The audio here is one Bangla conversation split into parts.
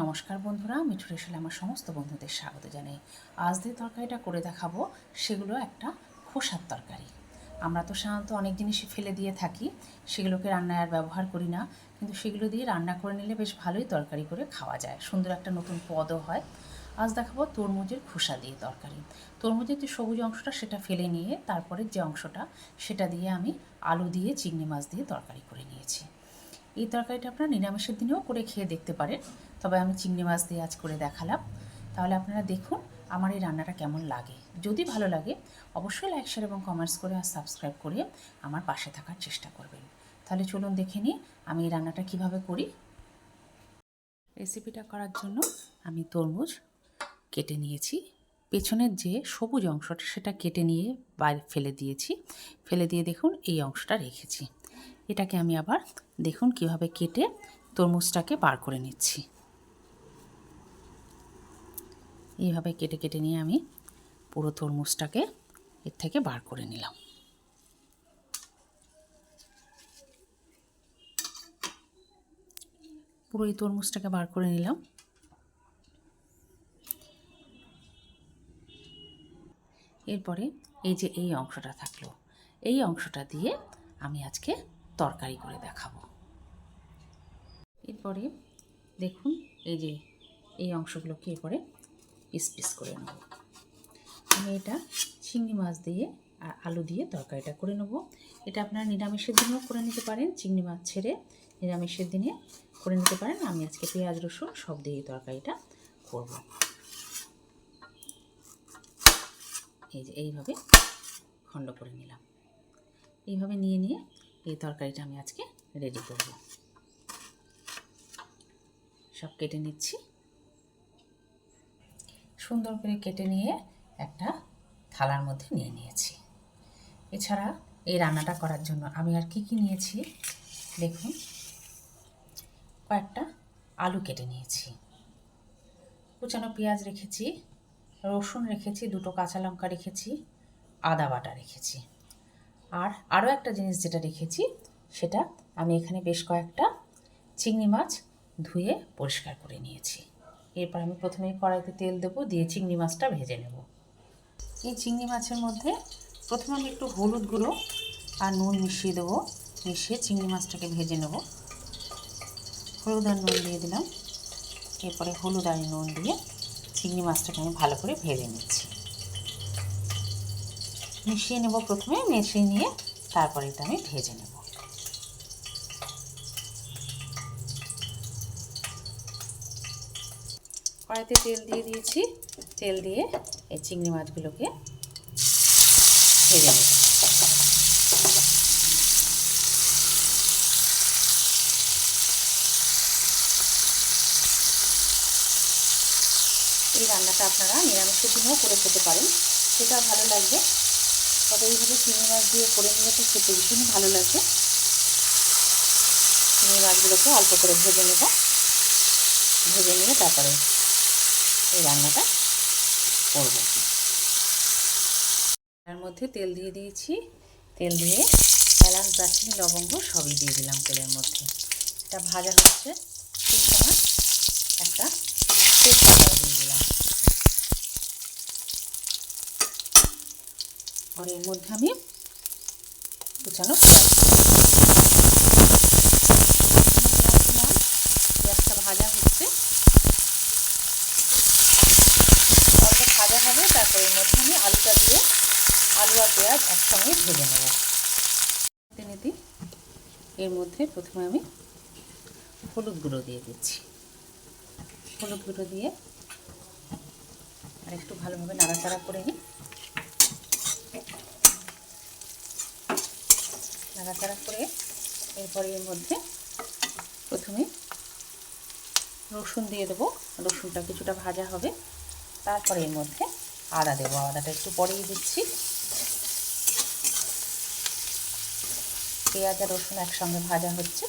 নমস্কার বন্ধুরা মিঠু রেশালে আমার সমস্ত বন্ধুদের স্বাগত জানাই। আজ যে তরকারিটা করে দেখাবো, সেগুলো একটা খোসার তরকারি। আমরা তো সাধারণত অনেক জিনিসই ফেলে দিয়ে থাকি, সেগুলোকে রান্নায় আর ব্যবহার করি না, কিন্তু সেগুলো দিয়ে রান্না করে নিলে বেশ ভালোই তরকারি করে খাওয়া যায়, সুন্দর একটা নতুন পদও হয়। আজ দেখাবো তরমুজের খোসা দিয়ে তরকারি। তরমুজের যে সবুজ অংশটা, সেটা ফেলে নিয়ে তারপরে যে অংশটা, সেটা দিয়ে আমি আলু দিয়ে, চিংড়ি মাছ দিয়ে তরকারি করে নিয়েছি। এই তরকারিটা আপনারা নিরামিষের দিনেও করে খেয়ে দেখতে পারেন। তবে আমি চিংড়ি মাছ দিয়ে আজ করে দেখালাম। তাহলে আপনারা দেখুন আমার এই রান্নাটা কেমন লাগে। যদি ভালো লাগে, অবশ্যই লাইক শেয়ার এবং কমেন্টস করে আর সাবস্ক্রাইব করে আমার পাশে থাকার চেষ্টা করবেন। তাহলে চলুন দেখে নিই আমি এই রান্নাটা কীভাবে করি। রেসিপিটা করার জন্য আমি তরমুজ কেটে নিয়েছি। পেছনের যে সবুজ অংশটা সেটা কেটে নিয়ে বাইরে ফেলে দিয়েছি। ফেলে দিয়ে দেখুন এই অংশটা রেখেছি। এটাকে আমি আবার দেখুন কীভাবে কেটে তরমুজটাকে বার করে নিচ্ছি। এইভাবে কেটে কেটে নিয়ে আমি পুরো তরমুজটাকে এর থেকে বার করে নিলাম। পুরো এই তরমুজটাকে বার করে নিলাম। এরপরে এই যে এই অংশটা থাকল, এই অংশটা দিয়ে আমি আজকে তরকারি করে দেখাবো। এরপরে দেখুন, এই যে এই অংশগুলোকে এরপরে পিস পিস করে নেব। আমি এটা চিংড়ি মাছ দিয়ে আর আলু দিয়ে তরকারিটা করে নেব। এটা আপনারা নিরামিষের দিনেও করে নিতে পারেন, চিংড়ি মাছ ছেড়ে নিরামিষের দিনে করে নিতে পারেন। আমি আজকে পেঁয়াজ, রসুন সব দিয়ে তরকারিটা করব। এই যে এইভাবে খণ্ড করে নিলাম। এইভাবে নিয়ে নিয়ে এই তরকারিটা আমি আজকে রেডি করব। সব কেটে নিচ্ছি। সুন্দর করে কেটে নিয়ে একটা থালার মধ্যে নিয়ে নিয়েছি। এছাড়া এই রান্নাটা করার জন্য আমি আর কি কি নিয়েছি? দেখুন। কয়েকটা আলু কেটে নিয়েছি। কুচানো পেঁয়াজ রেখেছি, রসুন রেখেছি, দুটো কাঁচা লঙ্কা রেখেছি, আদা বাটা রেখেছি। আর আরও একটা জিনিস যেটা রেখেছি, সেটা আমি এখানে বেশ কয়েকটা চিংড়ি মাছ ধুয়ে পরিষ্কার করে নিয়েছি। এরপর আমি প্রথমে কড়াইতে তেল দেবো, দিয়ে চিংড়ি মাছটা ভেজে নেব। এই চিংড়ি মাছের মধ্যে প্রথমে আমি একটু হলুদ গুঁড়ো আর নুন মিশিয়ে দেবো, মিশিয়ে চিংড়ি মাছটাকে ভেজে নেব। হলুদ আর নুন দিয়ে দিলাম। এরপরে হলুদ আর নুন দিয়ে চিংড়ি মাছটাকে আমি ভালো করে ভেজে নিচ্ছি। মিশিয়ে নেব প্রথমে, মিশিয়ে নিয়ে তারপরে এটা আমি ভেজে নেব। কড়াইতে তেল দিয়ে দিয়েছি। তেল দিয়ে এই চিংড়ি মাছগুলোকে ভেজে নেব। এই রান্নাটা আপনারা নিরামিষের দিনেও করে খেতে পারেন। সেটা ভালো লাগবে। তবে এইভাবে চিংড়ি মাছ দিয়ে করে নিলে তো খেতে ভীষণই ভালো লাগবে চিংড়ি মাছগুলোকে অল্প করে ভেজে নেব। ভেজে নিয়ে তারপরে এই রান্নাটা করব। তার মধ্যে তেল দিয়ে দিয়েছি। তেল দিয়ে এলাচ, দারচিনি, লবঙ্গ সবই দিয়ে দিলাম তেলের মধ্যে। এটা ভাজা হচ্ছে। সেই সময় একটা তেজপাতা দিয়ে দিলাম। আর এর মধ্যে আমি কুচানো পেঁয়াজ পেঁয়াজটা ভাজা হচ্ছে অল্প ভাজা হবে তারপর এর মধ্যে আমি আলুটা দিয়ে আলু আর পেঁয়াজ একসঙ্গে ভেজে নেব। নিতে, এর মধ্যে প্রথমে আমি হলুদ গুঁড়ো দিয়ে দিচ্ছি। হলুদ গুঁড়ো দিয়ে আর একটু ভালোভাবে নাড়াচাড়া করে নিই। নাড়াচাড়া করে এরপরে এর মধ্যে প্রথমে রসুন দিয়ে দেবো। রসুনটা কিছুটা ভাজা হবে। তারপরে এর মধ্যে আদা দেবো, আদাটা একটু পরেই দিচ্ছি। পেঁয়াজ আর রসুন একসঙ্গে ভাজা হচ্ছে।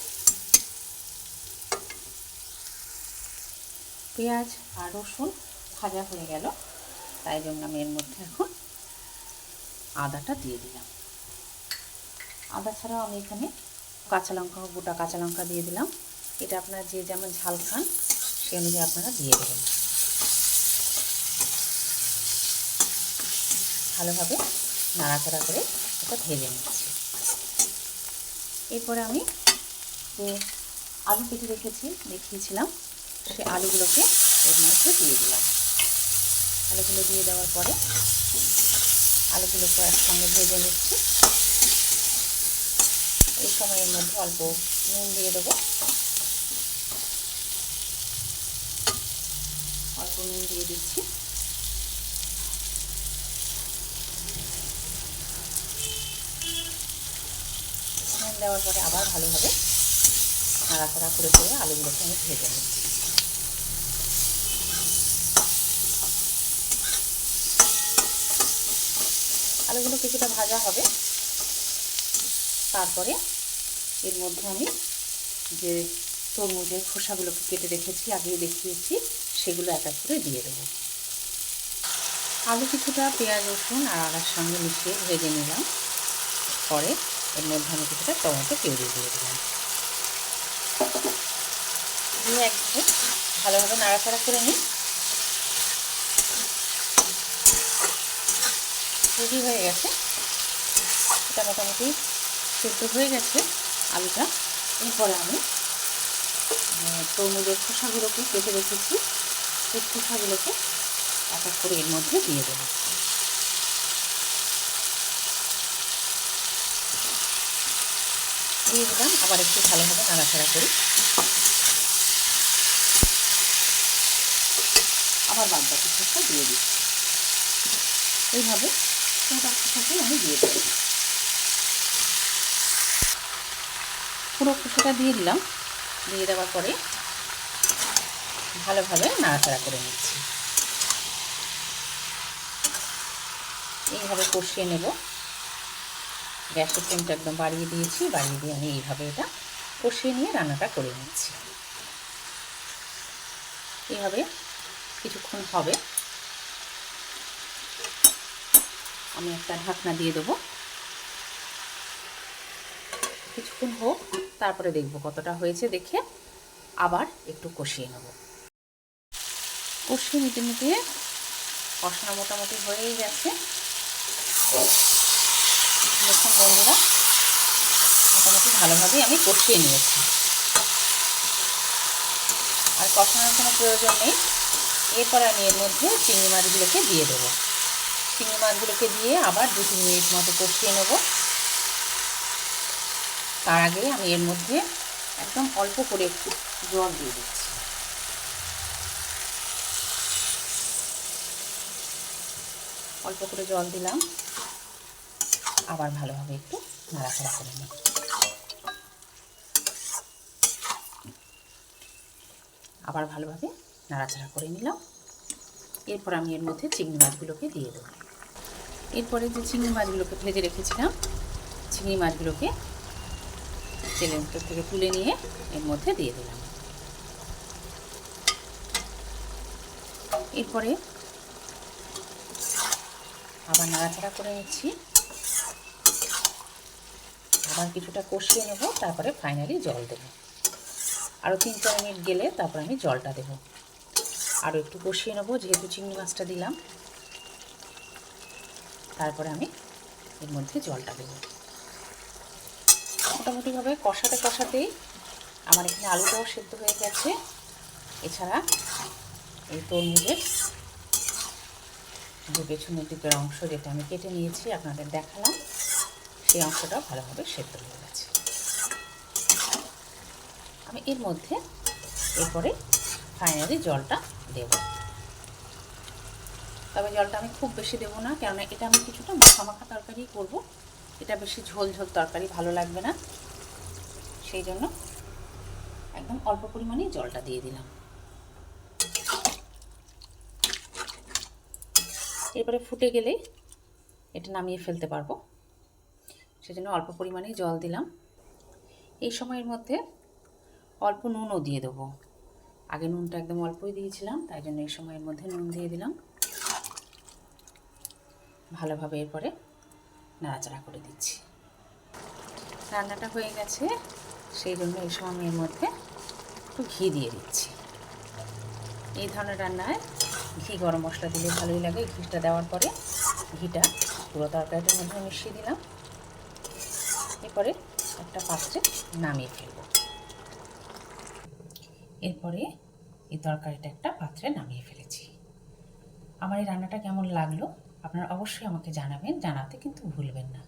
পেঁয়াজ আর রসুন ভাজা হয়ে গেল, তাই জন্য আমি এর মধ্যে এখন আদাটা দিয়ে দিলাম। আদা ছাড়াও আমি এখানে কাঁচা লঙ্কা, গোটা কাঁচা লঙ্কা দিয়ে দিলাম। এটা আপনারা যে যেমন ঝাল খান, সেই অনুযায়ী আপনারা দিয়ে দেবেন। ভালোভাবে নাড়াচাড়া করে এটা ভেজে নিচ্ছি। এরপরে আমি যে আলু কেটে রেখেছি, দেখিয়েছিলাম, সে আলুগুলোকে এর মধ্যে দিয়ে দিলাম। আলুগুলো দিয়ে দেওয়ার পরে আলুগুলোকে একসঙ্গে ভেজে নিচ্ছি। এই সময়ের মধ্যে অল্প নুন দিয়ে দেবো। অল্প নুন দিয়ে দিচ্ছি। দেওয়ার পরে আবার ভালোভাবে নাড়াচাড়া করে করে আলুগুলোকে আমি ভেজে নিচ্ছি। আলুগুলো কিছুটা ভাজা হবে। তারপরে এর মধ্যে আমি যে তরমুজের খোসাগুলোকে কেটে রেখেছি আগে দেখিয়েছি, সেগুলো এক এক করে দিয়ে দেবো। আলু কিছুটা পেঁয়াজ রসুন আর আদার সঙ্গে মিশিয়ে ভেজে নিলাম। পরে এর মধ্যে আমি কিছুটা টমেটো পিউরি দিয়ে দিলাম। দিয়ে একভাবে ভালোভাবে নাড়াচাড়া করে নিই। রেডি হয়ে গেছে। এটা মোটামুটি সেদ্ধ হয়ে গেছে। আলুটা এরপরে আমি তরমুজের খোসাগুলোকে কেটে রেখেছি। সেই খোসাগুলোকে এক এক করে এর মধ্যে দিয়ে দেবো। দিয়ে দিলাম। আবার একটু ভালোভাবে নাড়াচাড়া করি। আবার বাদ বাকি খোসা দিয়ে দিচ্ছি। এইভাবে পুরোটা আমি দিয়ে দেবো পুরো খোসাটা দিয়ে দিলাম। দিয়ে দেওয়ার পরে ভালোভাবে নাড়াচাড়া করে নিচ্ছি। এইভাবে কষিয়ে নেব। গ্যাসের ফ্লেমটা একদম বাড়িয়ে দিয়েছি, বাড়িয়ে দিয়ে আমি এইভাবে এটা কষিয়ে নিয়ে রান্নাটা করে নিচ্ছি এইভাবে কিছুক্ষণ হবে। আমি একটা ঢাকনা দিয়ে দেবো। কিছুক্ষণ হোক, তারপরে দেখব কতটা হয়েছে, দেখে আবার একটু কষিয়ে নেব। কষিয়ে নিতে নিতে কষানো মোটামুটি হয়েই গেছে। দেখুন বন্ধুরা, মোটামুটি ভালোভাবেই আমি কষিয়ে নিয়েছি। আর কষানোর কোনো প্রয়োজন নেই। এরপর আমি এর মধ্যে চিংড়ি মাছগুলোকে দিয়ে দেবো। চিংড়ি মাছগুলোকে দিয়ে আবার দু তিন মিনিট মতো কষিয়ে নেব। তার আগে আমি এর মধ্যে একদম অল্প করে একটু জল দিয়ে দিচ্ছি। অল্প করে জল দিলাম। আবার ভালোভাবে একটু নাড়াচাড়া করে নিই। আবার ভালোভাবে নাড়াচাড়া করে নিলাম। এরপর আমি এর মধ্যে চিংড়ি মাছগুলোকে দিয়ে দেবো। এরপরে যে চিংড়ি মাছগুলোকে ভেজে রেখেছিলাম, চিংড়ি মাছগুলোকে তেলের ভিতর থেকে তুলে নিয়ে এর মধ্যে দিয়ে দিলাম। এরপরে আবার নাড়াচাড়া করে নিচ্ছি। আবার কিছুটা কষিয়ে নেব, তারপরে ফাইনালি জল দেব। আরও তিন চার মিনিট গেলে তারপর আমি জলটা দেব। আরও একটু কষিয়ে নেব, যেহেতু চিংড়ি মাছটা দিলাম। তারপরে আমি এর মধ্যে জলটা দেব। মোটামুটিভাবে কষাতে কষাতেই আমার এখানে আলুটাও সেদ্ধ হয়ে গেছে। এছাড়া এই তরমুজের যে পেছনের দিকের অংশ যেটা আমি কেটে নিয়েছি, আপনাদের দেখালাম। সেই অংশটাও ভালোভাবে সেদ্ধ হয়ে গেছে। আমি এর মধ্যে এরপরে ফাইনালি জলটা দেব। তবে জলটা আমি খুব বেশি দেবো না, কেননা এটা আমি কিছুটা মাখা মাখা তরকারি করব। এটা বেশি ঝোল ঝোল তরকারি ভালো লাগবে না। সেই জন্য একদম অল্প পরিমাণেই জলটা দিয়ে দিলাম। এরপরে ফুটে গেলে এটা নামিয়ে ফেলতে পারব। সেজন্য অল্প পরিমাণেই জল দিলাম। এই সময়ের মধ্যে অল্প নুনও দিয়ে দেবো। আগে নুনটা একদম অল্পই দিয়েছিলাম, তাই জন্য এই সময়ের মধ্যে নুন দিয়ে দিলাম। ভালোভাবে এরপরে নাড়াচাড়া করে দিচ্ছি। রান্নাটা হয়ে গেছে, সেই জন্য এই সময় আমি এর মধ্যে একটু ঘি দিয়ে দিচ্ছি। এই ধরনের রান্নায় ঘি, গরম মশলা দিলে ভালোই লাগে। ঘিটা দেওয়ার পরে ঘিটা পুরো তরকারিটার মধ্যে মিশিয়ে দিলাম। এরপরে একটা পাত্রে নামিয়ে ফেলব। এরপরে এই তরকারিটা একটা পাত্রে নামিয়ে ফেলেছি। আমার এই রান্নাটা কেমন লাগল? আপনারা অবশ্যই আমাকে জানাবেন, জানাতে কিন্তু ভুলবেন না।